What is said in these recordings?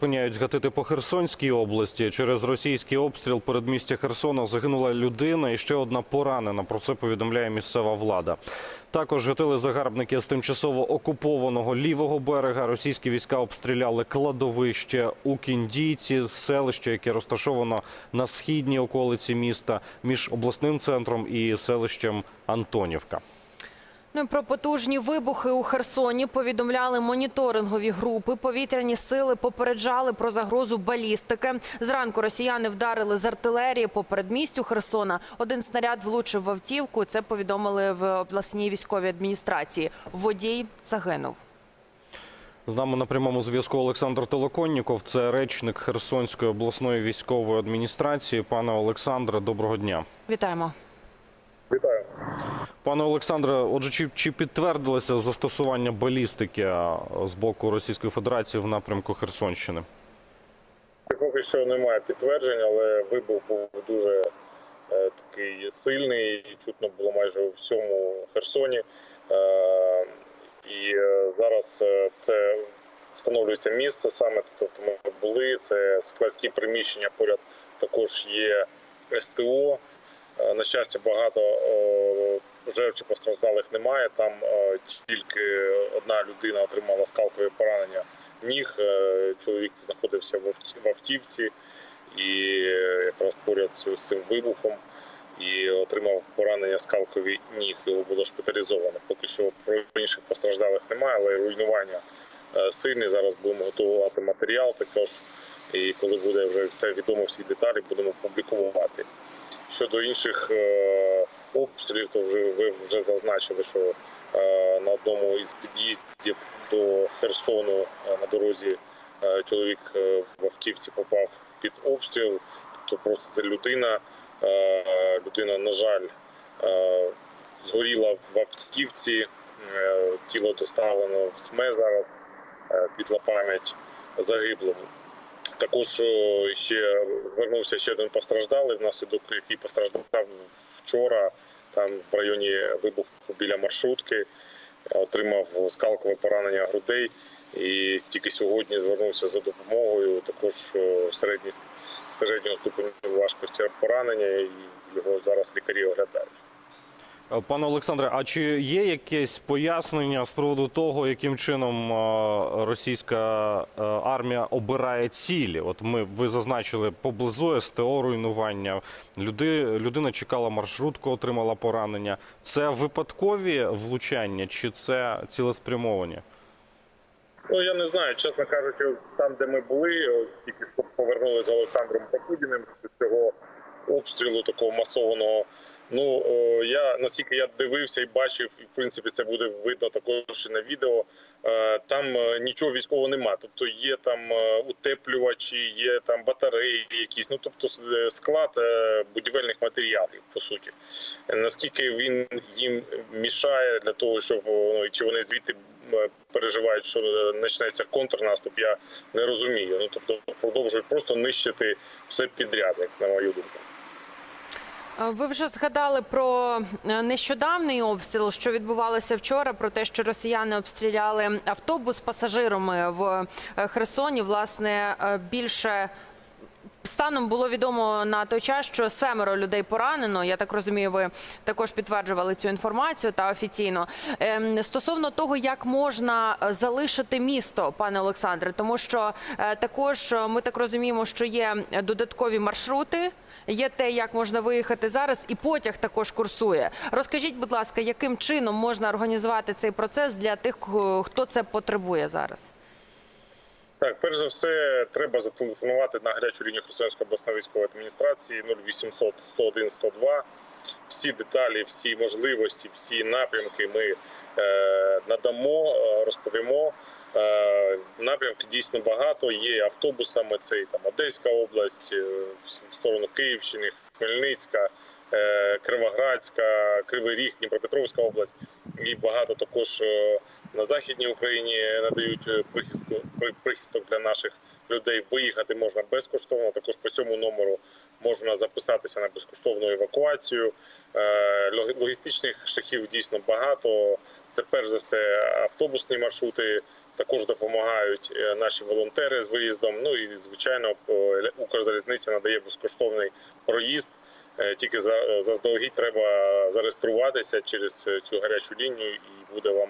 Припиняють гатити по Херсонській області. Через російський обстріл передмістя Херсона загинула людина і ще одна поранена. Про це повідомляє місцева влада. Також гатили загарбники з тимчасово окупованого лівого берега. Російські війська обстріляли кладовище у Кіндійці, селище, яке розташовано на східній околиці міста між обласним центром і селищем Антонівка. Про потужні вибухи у Херсоні повідомляли моніторингові групи. Повітряні сили попереджали про загрозу балістики. Зранку росіяни вдарили з артилерії по передмістю Херсона. Один снаряд влучив в автівку. Це повідомили в обласній військовій адміністрації. Водій загинув. З нами на прямому зв'язку Олександр Толоконніков. Це речник Херсонської обласної військової адміністрації. Пане Олександре, доброго дня. Вітаємо. Пане Олександре, отже, чи, чи підтвердилося застосування балістики з боку Російської Федерації в напрямку Херсонщини? Поки що немає підтверджень, але вибух був дуже е, такий сильний, і чутно було майже у всьому Херсоні. Е, і е, зараз е, це встановлюється місце саме, тобто ми були. Це складські приміщення, поряд також є СТО. Е, На щастя, багато жертв постраждалих немає. Там тільки одна людина отримала скалкові поранення ніг. Е, Чоловік знаходився в автівці і е, якраз поряд з цим вибухом і отримав поранення скалкові ніг. Його було шпиталізовано. Поки що про інших постраждалих немає, але руйнування сильне. Зараз будемо готувати матеріал також. І коли буде вже все відомо всі деталі, будемо публікувати. Щодо інших е, обстрілів, то вже ви вже зазначили, що е, на одному із під'їздів до Херсону е, на дорозі чоловік в автівці попав під обстріл. Тобто просто це людина. Людина, на жаль, згоріла в автівці. Тіло доставлено в СМЕ зараз. Світла пам'ять загиблому. Також е, ще вернувся ще один постраждалий, внаслідок який постраждав вчора, там в районі вибуху біля маршрутки, отримав скалкове поранення грудей. І тільки сьогодні звернувся за допомогою. Також е, середній середнього ступеню важкості поранення, і його зараз лікарі оглядають. Пане Олександре, а чи є якесь пояснення з приводу того, яким чином е, російська е, армія обирає цілі? От ми ви зазначили поблизу СТО руйнування. Люди, людина чекала маршрутку, отримала поранення. Це випадкові влучання чи це цілеспрямовані? Ну я не знаю, чесно кажучи, там, де ми були, тільки що повернули з Олександром Покудіним з цього обстрілу такого масованого. Ну я наскільки я дивився і бачив, і в принципі це буде видно також і на відео. е, Там е, нічого військового нема. Тобто є там е, утеплювачі, є там батареї, якісь. Ну тобто склад будівельних матеріалів по суті. Наскільки він їм мішає для того, щоб ну, чи вони звідти переживають, що почнеться контрнаступ, я не розумію. Ну тобто продовжують просто нищити все підряд, як на мою думку. Е, Ви вже згадали про е, нещодавний обстріл, що відбувалося вчора, про те, що росіяни обстріляли автобус пасажирами в е, Херсоні. Власне, більше станом було відомо на той час, що семеро людей поранено. Я так розумію, ви також підтверджували цю інформацію та офіційно. Ем, Стосовно того, як можна залишити місто, пане Олександре, тому що також ми так розуміємо, що є додаткові маршрути. Є те, як можна виїхати зараз, і потяг також курсує. Розкажіть, будь ласка, яким чином можна організувати цей процес для тих, хто це потребує зараз? Так, перш за все, треба зателефонувати на гарячу лінію Херсонської обласної військової адміністрації 0800 101 102. Всі деталі, всі можливості, всі напрямки ми е, надамо, е, розповімо. Е, напрямки дійсно багато. Є автобусами. Це і там Одеська область, е, в сторону Київщини, Хмельницька, е, Кривоградська, Кривий Ріг, Дніпропетровська область. І багато також на західній Україні надають е, прихистку при- прихисток для наших людей. Виїхати можна безкоштовно. Також по цьому номеру можна записатися на безкоштовну евакуацію. Е, Логістичних шляхів дійсно багато. Це перш за все автобусні маршрути. Також допомагають е, наші волонтери з виїздом. Ну і звичайно, Укрзалізниця надає безкоштовний проїзд. Тільки за- заздалегідь треба зареєструватися через цю гарячу лінію, і буде вам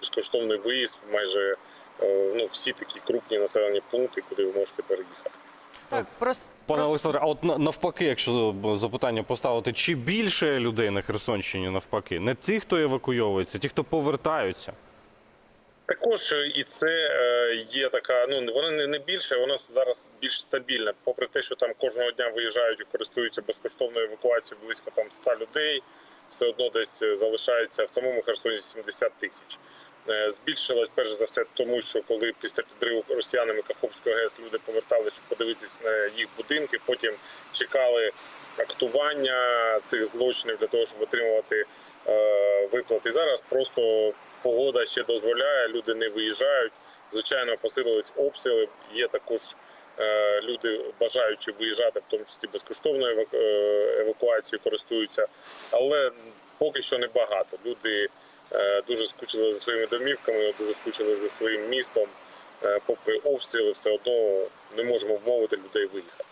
безкоштовний виїзд в майже е, ну, всі такі крупні населені пункти, куди ви можете переїхати. Так, прос... Пане прос- Олександре, а от навпаки, якщо запитання поставити, чи більше людей на Херсонщині навпаки? Не ті, хто евакуйовується, ті, хто повертаються. Також е, і це е, є така. Ну воно не, не більше, воно зараз більш стабільне. Попри те, що там кожного дня виїжджають і користуються безкоштовною евакуацією близько там 100 людей, все одно десь е, залишається в самому Херсоні 70 тисяч. Е, Збільшилось перш за все, тому що коли після підриву росіянами Каховської ГЕС люди повертали, щоб подивитися на їх будинки, потім чекали актування цих злочинів для того, щоб отримувати е, виплати. Зараз просто погода ще дозволяє, люди не виїжджають. Звичайно, посилились обстріли. Є також люди, бажаючи виїжджати, в тому числі безкоштовною е, евакуацією користуються, але поки що небагато. Люди е, дуже скучили за своїми домівками, дуже скучили за своїм містом. Е, Попри обстріли, все одно не можемо вмовити людей виїхати.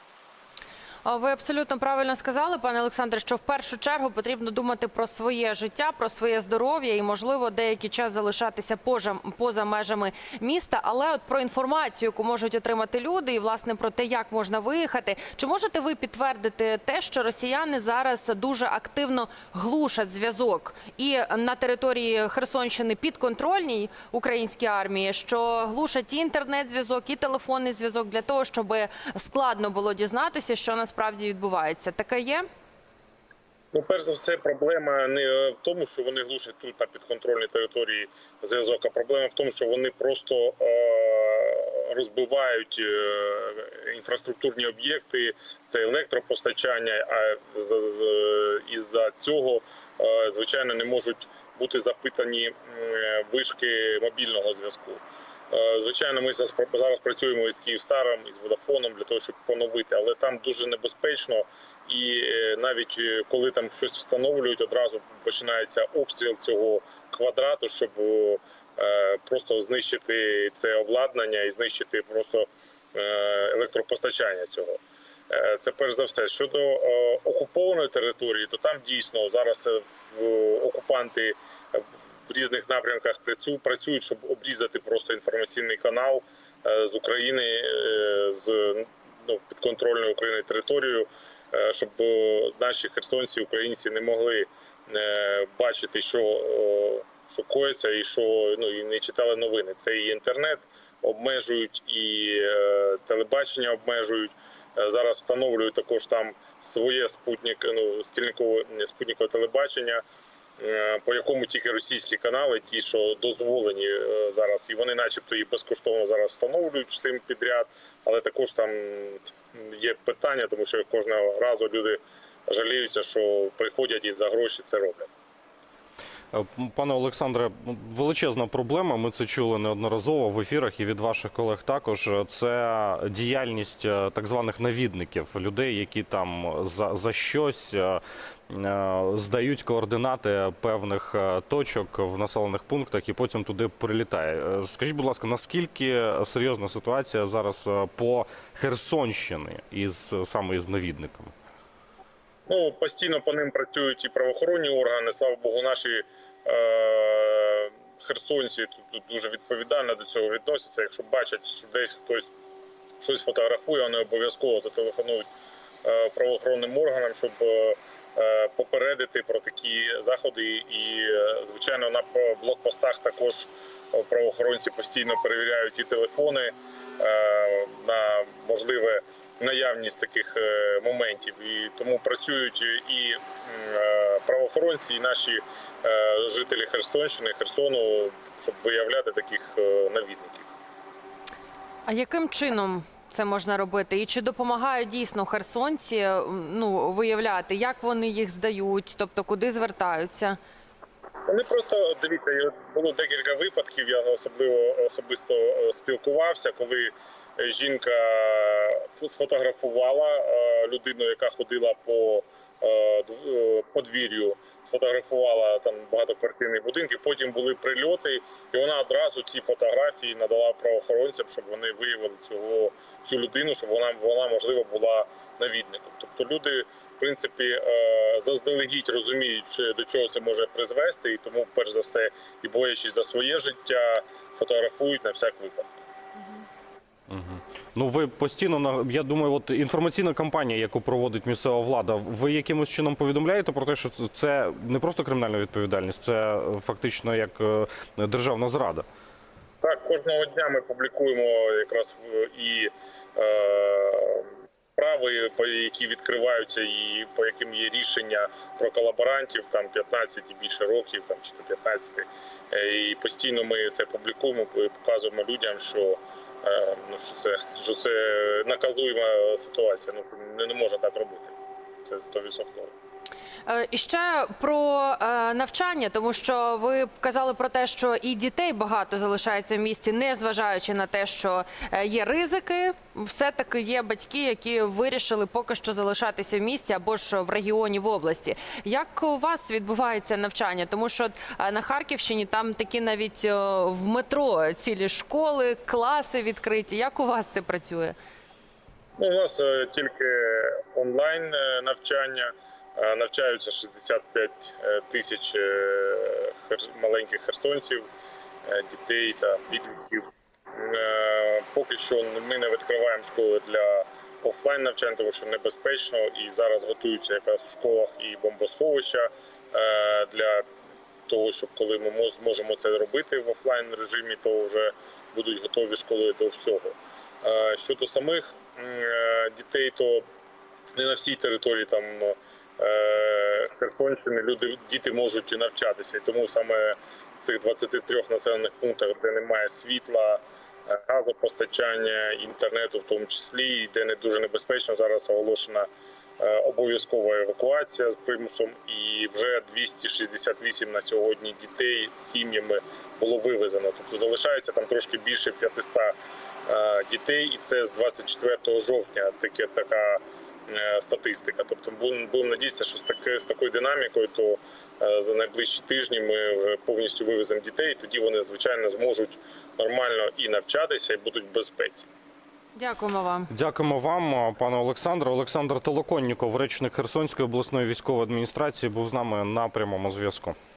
Ви абсолютно правильно сказали, пане Олександре, що в першу чергу потрібно думати про своє життя, про своє здоров'я і, можливо, деякий час залишатися поза, поза межами міста. Але от про інформацію, яку можуть отримати люди, і власне про те, як можна виїхати. Чи можете ви підтвердити те, що росіяни зараз дуже активно глушать зв'язок і на території Херсонщини підконтрольній українській армії, що глушать і інтернет-зв'язок, і телефонний зв'язок для того, щоб складно було дізнатися, що насправді відбувається. Таке є? Ну, перш за все, проблема не в тому, що вони глушать тут на підконтрольній території зв'язок, а проблема в тому, що вони просто е- розбивають е- інфраструктурні об'єкти, це електропостачання. А з- з- із-за цього, е- звичайно, не можуть бути запитані м, вишки мобільного зв'язку. Е, Звичайно, ми зараз працюємо із Київстаром, із Водафоном для того, щоб поновити, але там дуже небезпечно. І е, навіть е, коли там щось встановлюють, одразу починається обстріл цього квадрату, щоб просто знищити це обладнання і знищити просто електропостачання цього. Це перш за все. Щодо окупованої території, то там дійсно зараз окупанти в різних напрямках працюють, щоб обрізати просто інформаційний канал е, з України е, з ну, підконтрольною Україною територією, е, щоб наші херсонці, українці не могли бачити, що, що коїться, і що ну і не читали новини. Це і інтернет обмежують, і телебачення обмежують. Зараз встановлюють також там своє спутник, ну спутникове телебачення, по якому тільки російські канали, ті, що дозволені е, зараз, і вони, начебто, і безкоштовно зараз встановлюють всім підряд, але також там є питання, тому що кожного разу люди жаліються, що приходять і за гроші це роблять. Е, Пане Олександре, величезна проблема. Ми це чули неодноразово в ефірах і від ваших колег також. Це діяльність е, так званих навідників, людей, які там за, за щось е, е, здають координати певних е, точок в населених пунктах і потім туди прилітає. Е, Скажіть, будь ласка, наскільки серйозна ситуація зараз е, по Херсонщині із саме із навідниками? Ну, постійно по ним працюють і правоохоронні органи. Слава Богу, наші е- херсонці тут, дуже відповідально до цього відносяться. Якщо бачать, що десь хтось щось фотографує, вони обов'язково зателефонують е- правоохоронним органам, щоб е- е, попередити про такі заходи. І, е, звичайно, на блокпостах також е, правоохоронці постійно перевіряють і телефони е- на можливе наявність таких е, моментів, і тому працюють і е, правоохоронці, і наші е, жителі Херсонщини, Херсону, щоб виявляти таких е, навідників. А яким чином це можна робити? І чи допомагають дійсно херсонці ну, виявляти, як вони їх здають, тобто куди звертаються? Вони просто дивіться, було декілька випадків. Я особливо особисто е, спілкувався, коли жінка сфотографувала людину, яка ходила по подвір'ю, сфотографувала там багатоквартирні будинки. Потім були прильоти, і вона одразу ці фотографії надала правоохоронцям, щоб вони виявили цього цю людину, щоб вона вона можливо була навідником. Тобто люди, в принципі, е, заздалегідь розуміють, до чого це може призвести, і тому, перш за все, і боячись за своє життя, фотографують на всяк випадок. Ну ви постійно я думаю, от інформаційна кампанія, яку проводить місцева влада, ви якимось чином повідомляєте про те, що це- не просто кримінальна відповідальність, це фактично як е, державна зрада. Так, кожного дня ми публікуємо якраз і е, справи, які відкриваються, і по яким є рішення про колаборантів, там 15 і більше років, там чи то 15. Е, І постійно ми це публікуємо, показуємо людям, що. Е, Ну, що це що це наказуєма ситуація. Ну не, можна так робити. Це 100%. Е, І ще про е, навчання, тому що ви казали про те, що і дітей багато залишається в місті, не зважаючи на те, що е, є ризики. Все таки є батьки, які вирішили поки що залишатися в місті або ж в регіоні в області. Як у вас відбувається навчання? Тому що на Харківщині там такі навіть в метро цілі школи, класи відкриті. Як у вас це працює? Ну, у нас тільки онлайн навчання. Е, Навчаються 65 е, тисяч е, маленьких херсонців, дітей та підлітків. Поки що ми не відкриваємо школи для офлайн навчання, тому що небезпечно, і зараз готуються якраз в школах і бомбосховища для того, щоб коли ми зможемо це робити в офлайн режимі, то вже будуть готові школи до всього. Щодо самих дітей, то не на всій території там Херсонщини люди діти можуть навчатися, і тому саме в цих 23 населених пунктах, де немає світла, е, газопостачання, інтернету, в тому числі, і де не дуже небезпечно, зараз оголошена е, обов'язкова евакуація з примусом, і вже 268 на сьогодні дітей сім'ями було вивезено. Тобто залишається там трошки більше 500 е, дітей, і це з 24 жовтня. Таке така е, статистика. Тобто будемо надіятися, що з таке з такою динамікою, то е, за найближчі тижні ми вже повністю вивеземо дітей. і Тоді вони звичайно зможуть нормально і навчатися, і будуть в безпеці. Дякуємо вам. Дякуємо вам, пане Олександре. Олександр Толоконніков, речник Херсонської обласної військової адміністрації, був з нами на прямому зв'язку.